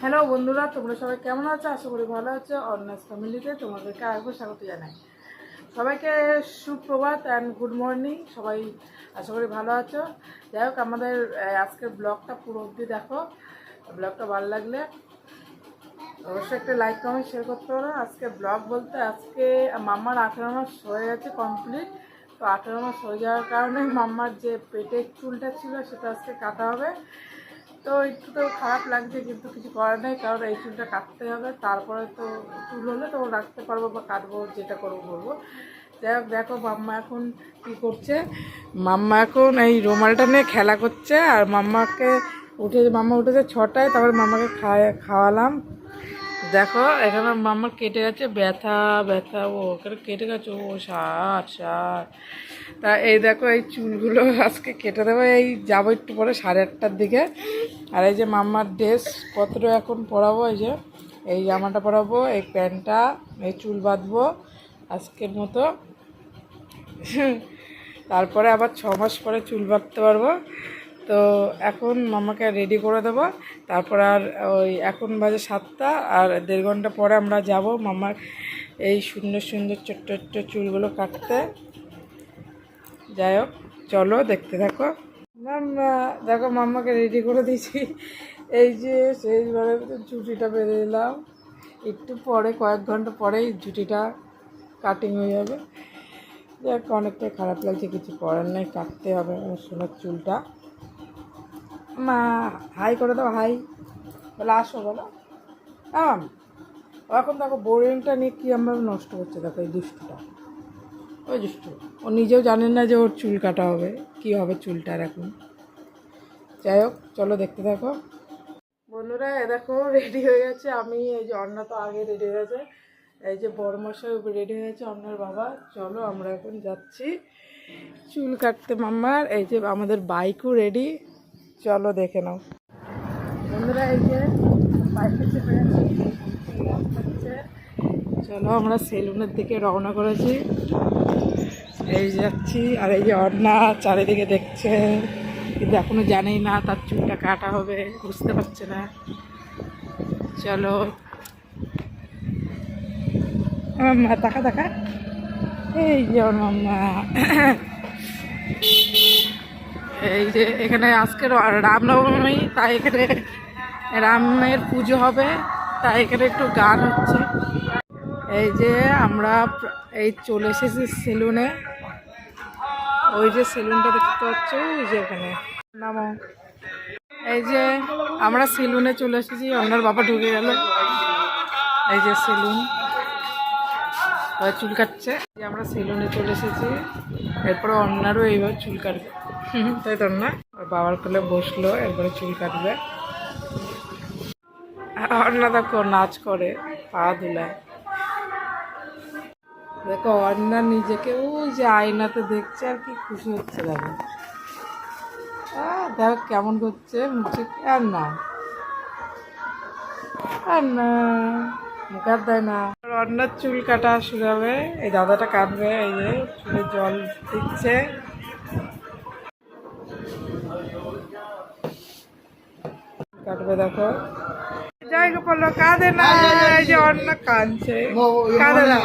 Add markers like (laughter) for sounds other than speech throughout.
Hello বন্ধুরা, তোমরা সবাই কেমন আছো? আশা করি ভালো আছো। অর্নাস ফ্যামিলিতে তোমাদেরকে আরেকবার স্বাগত জানাই। সবাইকে সুপ্রভাত অ্যান্ড গুড মর্নিং সবাই আশা করি ভালো আছো। যাই হোক, আমাদের আজকের ব্লগটা পুরো অবধি দেখো। ব্লগটা ভালো লাগলে অবশ্যই একটা লাইক কমেন্ট শেয়ার করতে পারো। আজকে ব্লগ বলতে আজকে মাম্মার আঠেরো মাস হয়ে গেছে কমপ্লিট তো আঠেরো মাস হয়ে যাওয়ার কারণে মাম্মার যে পেটের চুলটা ছিল, সেটা আজকে কাটা হবে। তো একটু তো খারাপ লাগছে, কিন্তু কিছু করার নেই, কারণ এই চুলটা কাটতে হবে, তারপরে তো চুল হলে তো রাখতে পারব বা কাটবো, যেটা করব বলব। যাই হোক, দেখো মাম্মা এখন কি করছে। মাম্মা এখন এই রুমালটা নিয়ে খেলা করছে, আর মাম্মাকে উঠে, মাম্মা উঠেছে ছটায়, তারপরে মাম্মাকে খাওয়া খাওয়ালাম। দেখো, এখানে মাম্মার কেটে গেছে, ব্যথা ব্যথা, ও ওখানে কেটে গেছে, ও ষাট ষাট তা এই দেখো, এই চুলগুলো আজকে কেটে দেবো, এই যাব একটু পরে সাড়ে আটটার দিকে। আর এই যে মাম্মার ড্রেস পত্র এখন পরাবো, এই যে, এই জামাটা পরাবো, এই প্যান্টটা, এই চুল বাঁধবো আজকের মতো। তারপরে আবার ছ মাস পরে চুল বাঁধতে পারব। তো এখন মামাকে রেডি করে দেবো। তারপর আর ওই এখন বাজে সাতটা, আর দেড় ঘণ্টা পরে আমরা যাব মামার এই সুন্দর সুন্দর ছোট্ট ছোট্ট চুলগুলো কাটতে। যাই হোক, চলো দেখতে থাকো। মাম্মা দেখো মাম্মাকে রেডি করে দিয়েছি। এই যে সেইভাবে চুটিটা বেঁধে দিলাম। একটু পরে, কয়েক ঘণ্টা পরেই জুটিটা কাটিং হয়ে যাবে। যাক অনেকটাই খারাপ লাগছে, কিছু করার নেই, কাটতে হবে। আমার সোনার চুলটা। মা, হাই করে দাও, হাই। বলে, আসো, বলো। আম এখন দেখো, বোরিংটা নিয়ে কী আমরা নষ্ট করছে, দেখো এই দুষ্টুটা। ওই দুষ্টু। ও নিজেও জানেন না যে ওর চুল কাটা হবে, কী হবে চুলটার এখন। যাই হোক, চলো দেখতে থাকো। বন্ধুরা, এ দেখো রেডি হয়ে গেছে। আমি, এই যে অন্না তো আগে রেডি হয়ে গেছে। এই যে বড় মশাই রেডি হয়ে গেছে অন্যার বাবা। চলো, আমরা এখন যাচ্ছি চুল কাটতে। মাম্মার, এই যে আমাদের বাইকও রেডি চলো দেখে নাও। বন্ধুরা এই যে বাইকে চেপে চলো আমরা সেলুনের দিকে রওনা করেছি। এই যাচ্ছি আর এই যে অন্না চারিদিকে দেখছে। কিন্তু এখনও জানেই না তার চুলটা কাটা হবে বুঝতে পারছে না। চলো। তাকা তাকা এই যে মাম্মা এই যে এখানে আজকে রামনবমী, তাই এখানে রামের পুজো হবে, তাই এখানে একটু গান হচ্ছে। এই যে আমরা এই চলে এসেছি সেলুনে। ওই যে সেলুনটা দেখতে পাচ্ছ ওই যে এখানে। এই যে আমরা সেলুনে চলে এসেছি ওনার বাবা ঢুকে গেল। এই যে সেলুন। চুল কাটছে। আমরা সেলুনে চলে এসেছি। এরপরে অন্যারও এইভাবে চুল কাটবে। তাই তো না? ওর বাবার কোলে বসল, এরপরে চুল কাটবে। অন্না দেখো নাচ করে, পা দুলায় দেখো অন্না নিজেকে ওই যে আয়নাতে দেখছে, আর কি খুশি হচ্ছে, দেখো। দেখো কেমন করছে, মুখে আর না। আর না, মুখ আর দেয় না। অন্যার চুল কাটা শুরু হবে। এই দাদাটা কাটবে এই যে চুলে জল দিচ্ছে। কাটবে দেখো। গো বলল, কাঁদে না, এই যে অন্য কাঁদছে। কাঁদে না।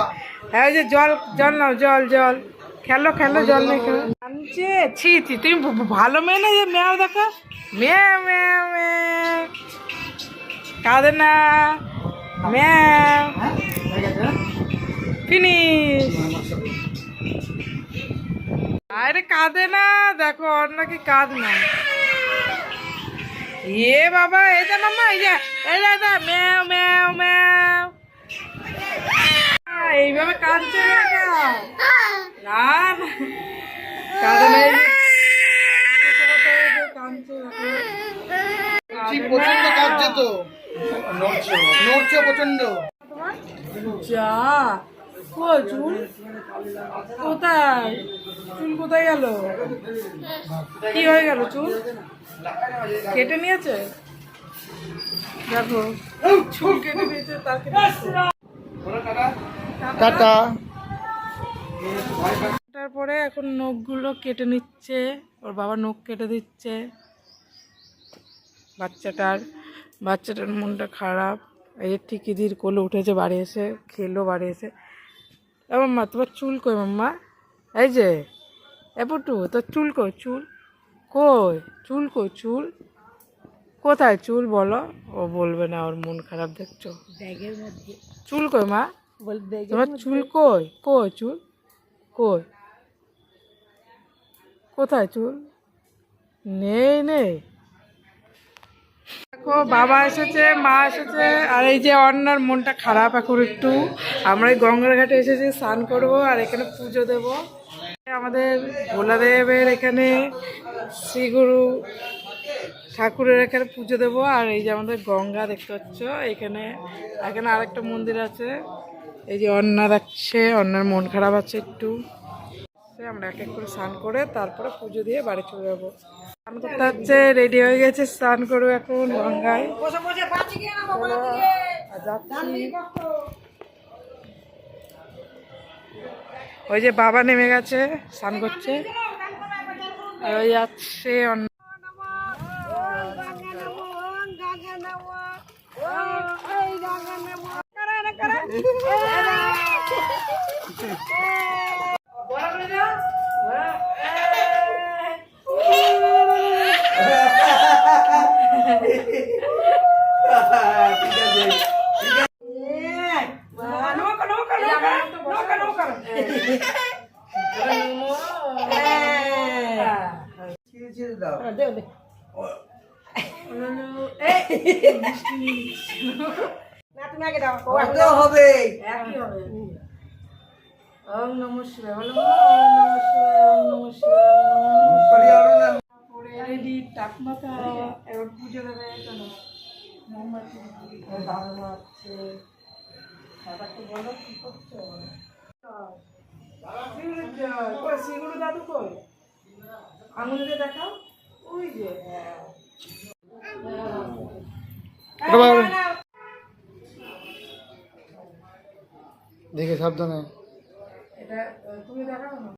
হ্যাঁ যে জল জল নাও, জল জল। খেলো খেলো, জল নেই খেলো। কাঁদছে? ছি ছি, তুমি ভালো মেয়ে না যে মেয়াও দেখো? মেয়ে মেয়ে মেয়ে। কাঁদে না। মেয়াও ফিনিশ। আরে কাঁদে না। দেখো, অন্য কি কাঁদ না এ বাবা যে মাম্মা এই যে এই যে ম্যাও ম্যাও ম্যাও। এইভাবে কাঁদছে না কাঁদে না এই যে, ছোট ছোট এই যে কাঁদছে দেখো। কি প্রচণ্ড কাঁদছে তো নড়ছে প্রচণ্ড যা। কই চুল? কোথায়? চুল কোথায় গেল? কি হয়ে গেল চুল? কেটে নিয়েছে? দেখো চুল কেটে নিয়েছে তার। টাটা। তারপরে এখন নখগুলো কেটে নিচ্ছে ওর বাবা নখ কেটে দিচ্ছে। বাচ্চাটার বাচ্চাটার মনটা খারাপ। এই যে টিকিদির কোলে উঠেছে বাড়ি এসে খেলো বাড়ি এসে। এ মাম্মা তোমার চুল কই মাম্মা? এই যে এ পুটু তোর চুল কই? চুল কই? চুল কই? চুল কোথায় চুল বলো? ও বলবে না ওর মন খারাপ দেখছ। ব্যাগের মধ্যে। চুল কই মা? বল তোমার চুল কই? কই চুল? কই? কোথায় চুল? নেই নেই। দেখো, বাবা এসেছে, মা এসেছে, আর এই যে অন্যার মনটা খারাপ এখন একটু। আমরা এই গঙ্গার ঘাটে এসেছি, স্নান করব আর এখানে পুজো দেব। আমাদের ভোলাদেবের এখানে শ্রীগুরু ঠাকুরের এখানে পুজো দেবো, আর এই যে আমাদের গঙ্গা দেখতে পাচ্ছ, এখানে এখানে আরেকটা মন্দির আছে। এই যে অন্না রাখছে অন্যার মন খারাপ আছে একটু। আমরা এক এক করে স্নান করে তারপরে পুজো দিয়ে বাড়ি চলে যাব। স্নান করতে হচ্ছে রেডি হয়ে গেছে স্নান করব এখন গঙ্গায়। ওই যে বাবা নেমে গেছে স্নান করছে। আর ওই যাচ্ছে অন্য দে (laughs) না তুমি একই হবে ওম নমঃ শিবায় বলো পরে রেডি টাক মাথা এবার পুজো দেবে মোমবাতি ওর বাবা মা আছে দাদাকে বলো কি করছ? দাদু কই? দেখাও। ওই যে হ্যাঁ। দেখে সাবধানে। এটা তুমি দেখাও না?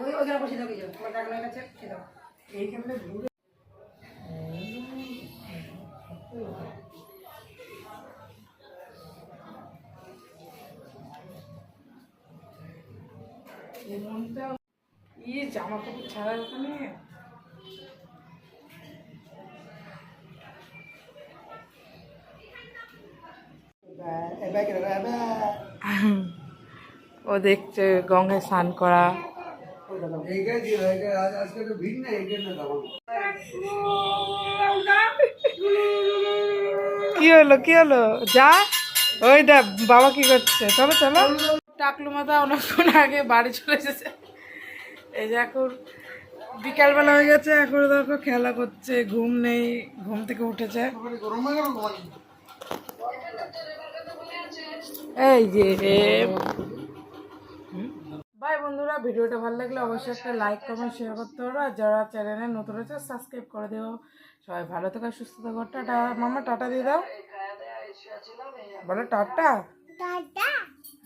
ওই ওখানে বসে থাকি যাও তোমার টাকা কাছে বসে দাও। এইখানটা ঘুরে এই ইয়ে জামা কাপড় ছাড়া ওখানে ও দেখছে গঙ্গায় স্নান করা। আজকে তো ভিড় নেই কি হলো কি হলো? যা ওই দেখ বাবা কি করছে? চলো চলো। টাকলু মাথা অনেকক্ষণ আগে বাড়ি চলে এসেছে। এই যে এখন বিকালবেলা হয়ে গেছে এখন দেখো খেলা করছে ঘুম নেই ঘুম থেকে উঠেছে। এই যে বন্ধুরা ভিডিওটা ভালো লাগলে অবশ্যই একটা লাইক কমেন্ট শেয়ার করতে পারো। আর যারা চ্যানেলে নতুন আছে সাবস্ক্রাইব করে দিও। সবাই ভালো থাকা সুস্থ থাকো। টাটা। মামা টাটা দিয়ে দাও। বলো টাটা।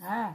হ্যাঁ।